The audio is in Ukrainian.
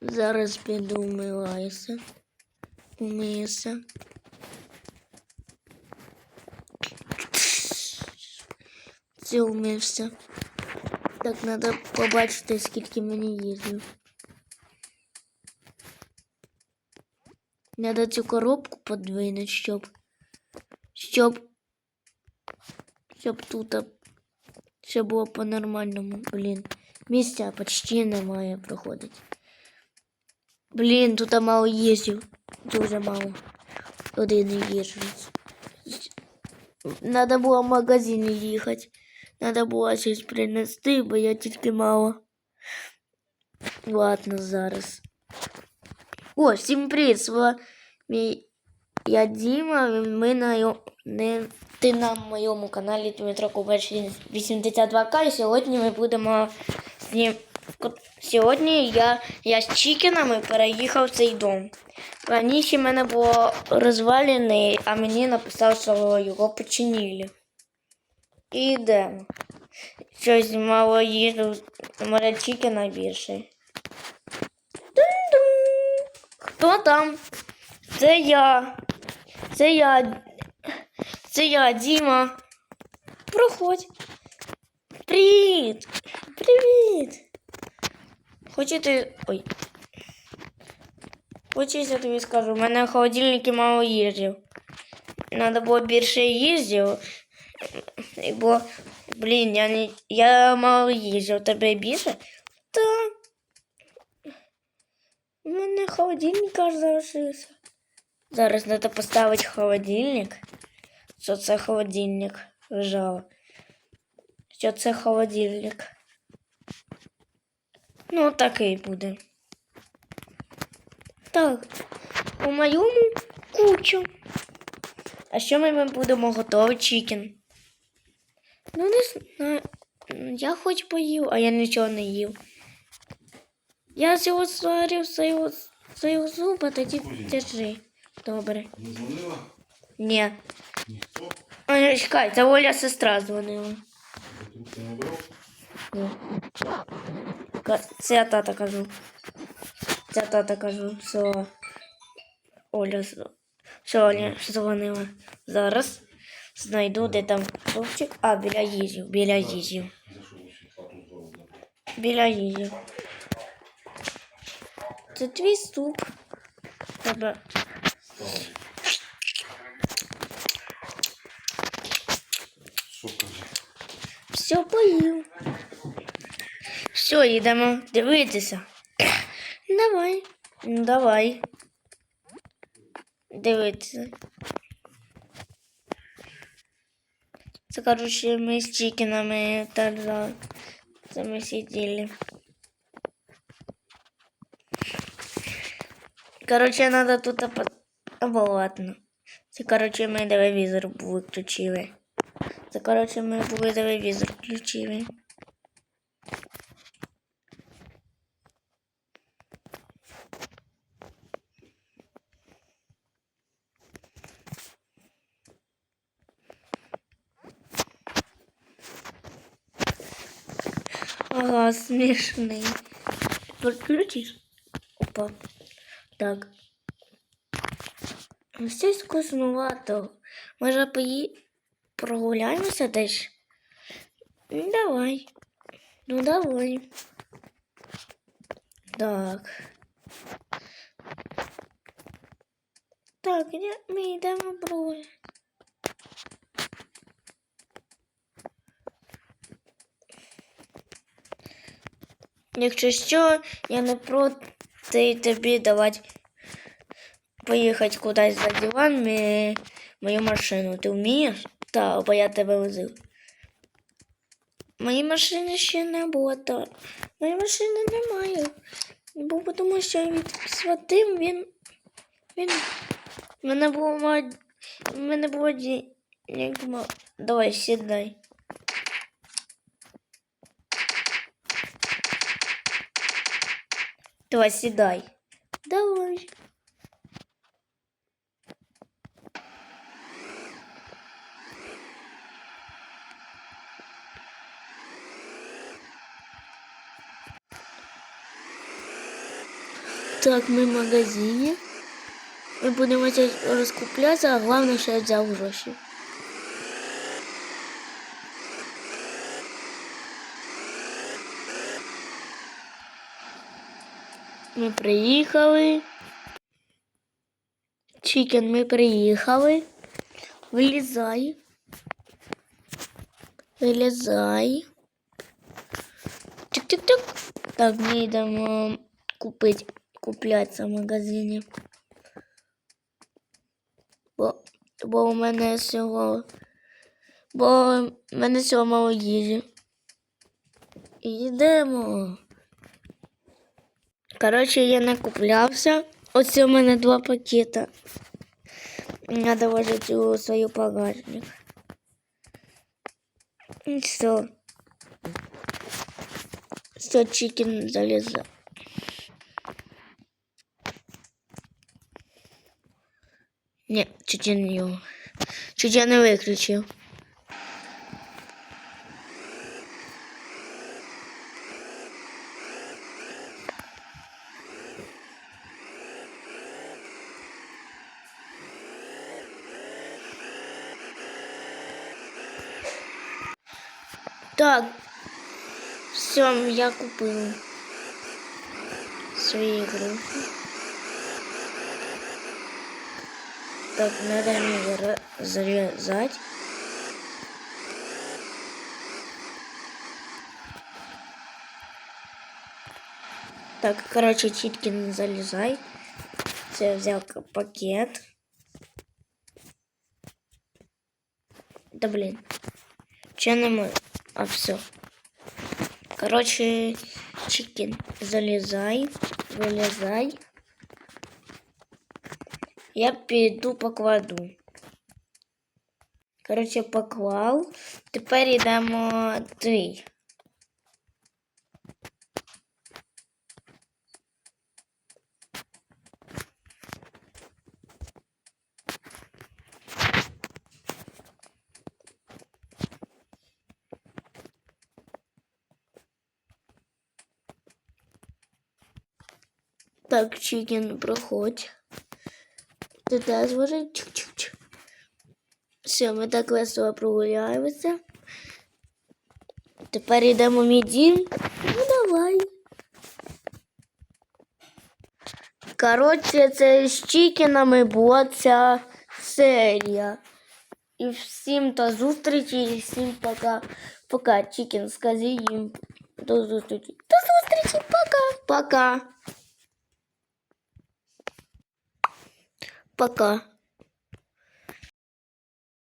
Зараз піду вмиваюся. Умиюся. Все, умився. Так, треба побачити, скільки мені їздив. Надо цю коробку подвинути, щоб. Щоб. Щоб тут. Все було по-нормальному. Блін. Місця почти немає проходить. Блін, тут мало їздів. Дуже мало. Один їжджу. Надо було в магазин їхати. Надо було щось принести, бо я тільки мало. Ладно, зараз. О, всім привіт! З вами я Діма. Ми на, йо- не, ти на моєму каналі Дмитро Кубач 82К. І сьогодні ми будемо з ним. Сьогодні я, я з Чікінами переїхав в цей дом. Раніше в мене було розвалений, а мені написав, що його починили. І йдемо. Щось мало їжу, може Чікіна більше. Дун-дун. Хто там? Це я. Це я. Це я, Діма. Проходь. Привіт. Привіт. Хочете. Ой. Хочеш, я тобі скажу, у мене в холодильнику мало їжі. Надо було більше їжі. Бо, блін, я не. Я мало їжі. Тебе більше? Так. У мене холодильник аж залишився. Зараз треба поставити холодильник. Що це холодильник лежав. Що це холодильник. Ну, такий буде. Так, у моєму кучу. А що ми будемо готувати чікен? Ну, не знаю. Я хоч поїв, а я нічого не їв. Я цього сварив свого, свого зуба, тоді держи. Добре. Не дзвонила? Ні. Ніхто? А, чекай, це Оля сестра дзвонила. Ти не брав? Ні. Ка- Це я тата кажу. Це я тата кажу, що Оля, з- що Оля дзвонила. Зараз знайду, де там стовпчик. А, біля їжів, біля їжів. За що ще хату здорово Біля їжів. Це твій ступ. Тебе. Ставлю. Що каже? Все поїв. Все, йдемо дивитися. Давай. Ну, давай. Дивитися. Це, коротше, ми з чікінами тогда. Це ми сиділи. Коротше, надо тут опа... Або ладно. Це, коротше, ми телевізор виключили. Це, коротше, ми телевізор включили. Ага, смішний. Подключиш? Опа. Так. Все скучновато. Може пої... прогуляємося десь? Ну, Давай. Ну давай. Так. Так, ми йдемо прогуляти. Якщо що, я не проти тобі давати поїхати кудись за диван мі- мою машину. Ти вмієш? Так, бо я тебе возив. Моєї машини ще не було, так. Моєї машини немає. Бо тому що від сватив, він. Він. Мене було. Мене було Давай, сідай. Давай сідай. Давай. Так, мы в магазине. Мы будем сейчас раскупляться, а главное, що я взяв. Ми приїхали. Чікен, ми приїхали. Вилізай. Вилізай. Тик-тик-тик. Так, ми йдемо купити, куплятися в магазині. Бо, бо у мене всього. Бо в мене всього мало їжі. Йдемо. Коротше, я накуплявся. Ось у мене два пакета. Надо вложити у свою багажник. І все. Все, чикен залеза. Ні, чуть я не. Чуть я не виключив. Так, все, я купил свои игрушки. Так, надо мне зарезать. Так, короче, Читкин, залезай. Я взял пакет. Да блин. Че не мы? А все. Короче, Чикен, залезай, вилізай. Я піду покладу. Короче, поклав. Тепер йдемо ти. Так, Чикен, проходь. Ти теж зможеш? Чук-чук-чук. Все, ми так весело прогуляємося. Тепер йдемо в. Ну, давай. Коротше, це з Чікінами була ця серія. І всім до зустрічі, і всім пока. Пока, Чікін, скажи їм до зустрічі. До зустрічі, пока. Пока. Пока.